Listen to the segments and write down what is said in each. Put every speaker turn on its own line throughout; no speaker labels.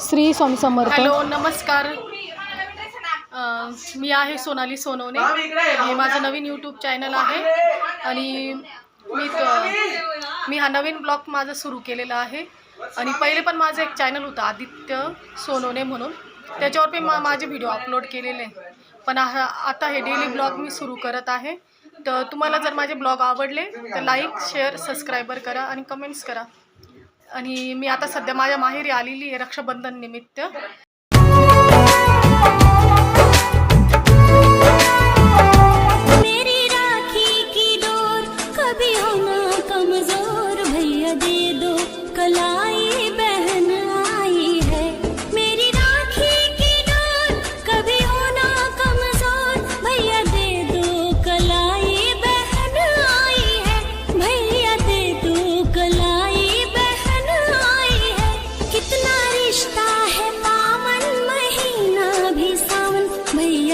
Shri Swami Samarth.
Hello नमस्कार. मी आहे सोनाली सोनवणे. हे माझं नवीन यूट्यूब चॅनल आहे. आणि मी त- मी हा नवीन ब्लॉग माझा सुरू केलेला आहे. आणि पहिले पण माझं एक चॅनल होतं आदित्य सोनवणे म्हणून. त्याच्यावर पण मा माझे व्हिडिओ अपलोड केलेले. पण हा आता हे डेली ब्लॉग मी सुरू करत आहे. तर तुम्हाला जर माझे ब्लॉग आवडले तर लाईक शेअर सबस्क्रायबर करा आणि कमेंट्स करा. आणि मी आता सध्या माझ्या माहेरी आलेली आहे रक्षाबंधन निमित्त.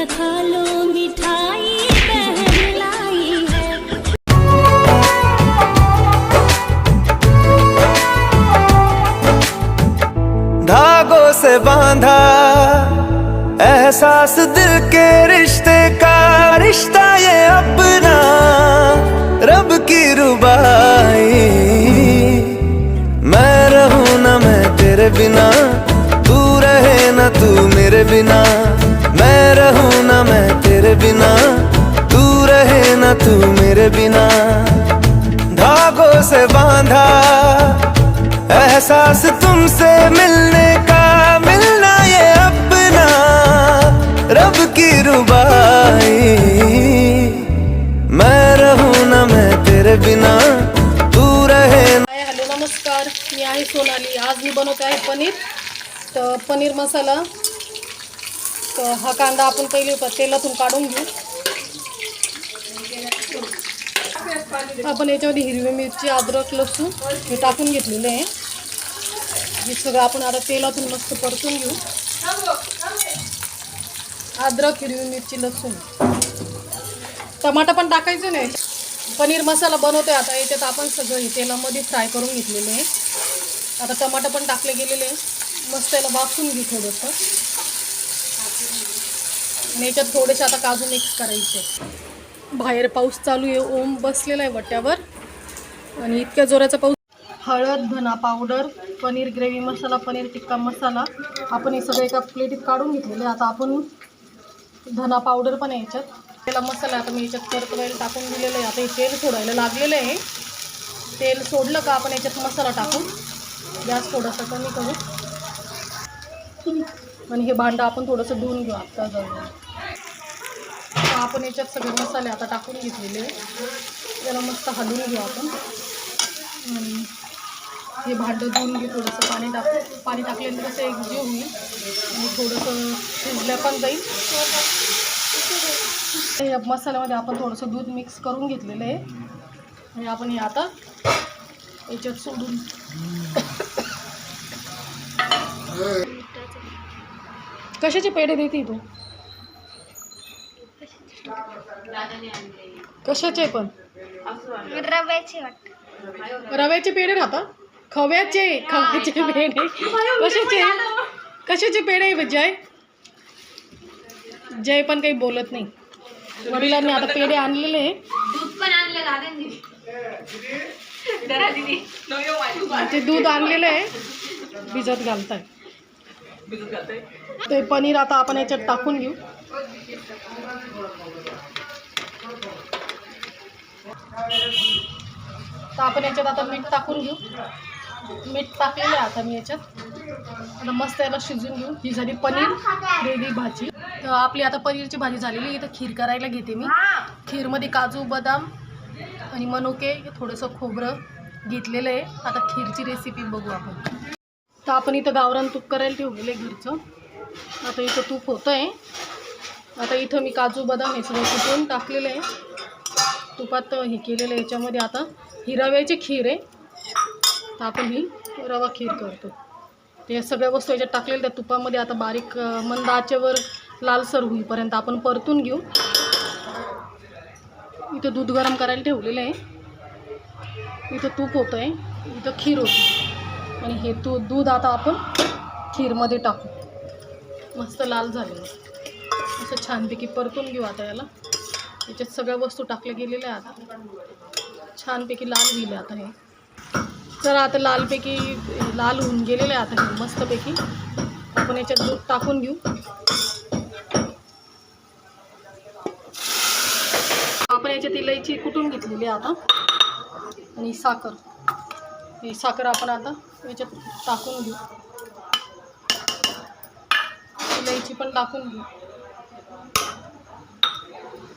खा लो मिठाई
धागों से बांधा एहसास दिल के रिश्ते का रिश्ता ये अपना रब की रुबाई। मैं रहूं ना मैं तेरे बिना तू रहे ना तू मेरे बिना। ना मैं तेरे बिना, तू रहे ना तू मेरे बिना। धागों से बांधा एहसास तुमसे मिलने का, मिलना ये अपना। रब की रुबाई। मैं रहूँ ना मैं तेरे बिना, तू रहे
हॅलो, नमस्कार. मी आहे सोनाली. आज मी बनवते आहे पनीर. तर पनीर मसाला तर हा कांदा आपण पहिले तेलातून काढून घेऊ. आपण याच्यामध्ये हिरवी मिरची अद्रक लसूण हे टाकून घेतलेले आहे. हे सगळं आपण आता तेलातून मस्त परतून घेऊ. अद्रक हिरवी मिरची लसूण. टमाटा पण टाकायचं नाही. पनीर मसाला बनवतो आहे आता. याच्यात आपण सगळं हे तेलामध्ये फ्राय करून घेतलेले आहे. आता टमाटा पण टाकले गेलेले आहे. मस्त याला वाफून घेऊ थोडंसं. आणि याच्यात थोडेसे आता काजू मिक्स करायचे. बाहेर पाऊस चालू आहे ओम बसलेला आहे वट्यावर. आणि इतक्या जोराचा पाऊस हळद धना पावडर पनीर ग्रेव्ही मसाला पनीर टिक्का मसाला. आपण हे सगळं एका प्लेटीत काढून घेतलेले आहे. आता आपण धना पावडर पण आहे याच्यात. त्याला मसाला आता मी याच्यात परतवायला टाकून दिलेलं आहे. आता हे तेल सोडायला लागलेलं आहे. तेल सोडलं का आपण याच्यात मसाला टाकू? गॅस थोडासा कमी करू. आणि हे भांडं आपण थोडंसं धुवून घेऊ आत्ता जाऊन आपण याच्यात सगळे मसाले आता टाकून घेतलेले त्याला मस्त हलवून घेऊ आपण. आणि हे भांडं धुवून घेऊ थोडंसं पाणी टाकू पाणी टाकल्यानंतर कसं एक जीव होईल आणि थोडंसं शिजल्या पण जाईल. या मसाल्यामध्ये आपण थोडंसं दूध मिक्स करून घेतलेलं आहे. आणि आपण हे आता याच्यात सोडून कशाचे पेढे देते तू? कशाचे पण?
रव्याची
रव्याचे पेढे राहतात खव्याचे खव्याचे पेढे. कशाचे? कशाचे पेढे आहे जय? जय पण काही बोलत नाही. वडिलांनी आता पेढे आणलेले आहे. ते दूध आणलेलं आहे. भिजत घालताय. ते पनीर आता आपण याच्यात टाकून घेऊ. तर आपण याच्यात आता मीठ टाकून घेऊ. मीठ टाकलेलं आहे आता मी याच्यात. आता मस्त याला शिजून घेऊ. ही झाली पनीर ग्रेव्ही भाजी. तर आपली आता पनीरची भाजी झालेली आहे. इथं खीर करायला घेते मी. खीरमध्ये काजू बदाम आणि मनुके थोडंसं खोबरं घेतलेलं आहे. आता खीरची रेसिपी बघू आपण. तर आपण इथं गावरान तूप करायला ठेवलेलं आहे घरचं. आता इथं तूप होतं आहे आता इथं मी काजू बदाम हे सगळं कुठून टाकलेलं आहे. तुपात हे केलेलं आहे. याच्यामध्ये आता ही रव्याची खीर आहे. तर आपण ही रवा खीर करतो. ते सगळ्या वस्तू याच्यात टाकलेल्या त्या तुपामध्ये आता बारीक मंद आचेवर लालसर होईपर्यंत आपण परतून घेऊ. इथं दूध गरम करायला ठेवलेलं आहे. इथं तूप होतं आहे इथं खीर होती. आणि हे तू दूध आता आपण खीरमध्ये टाकू. मस्त लाल झालेलं असं छानपैकी परतून घेऊ आता याला. याच्यात सगळ्या वस्तू टाकल्या गेलेल्या आहे आता छानपैकी लाल होईल आता हे. तर आता लाल होऊन गेलेले आहे आता हे, मस्तपैकी. आपण याच्यात दूध टाकून घेऊ. आपण याच्यात इलायची कुटून घेतलेली साखर. ही साखर आपण आता याच्यात टाकून घेऊ. इलायची पण टाकून घेऊ.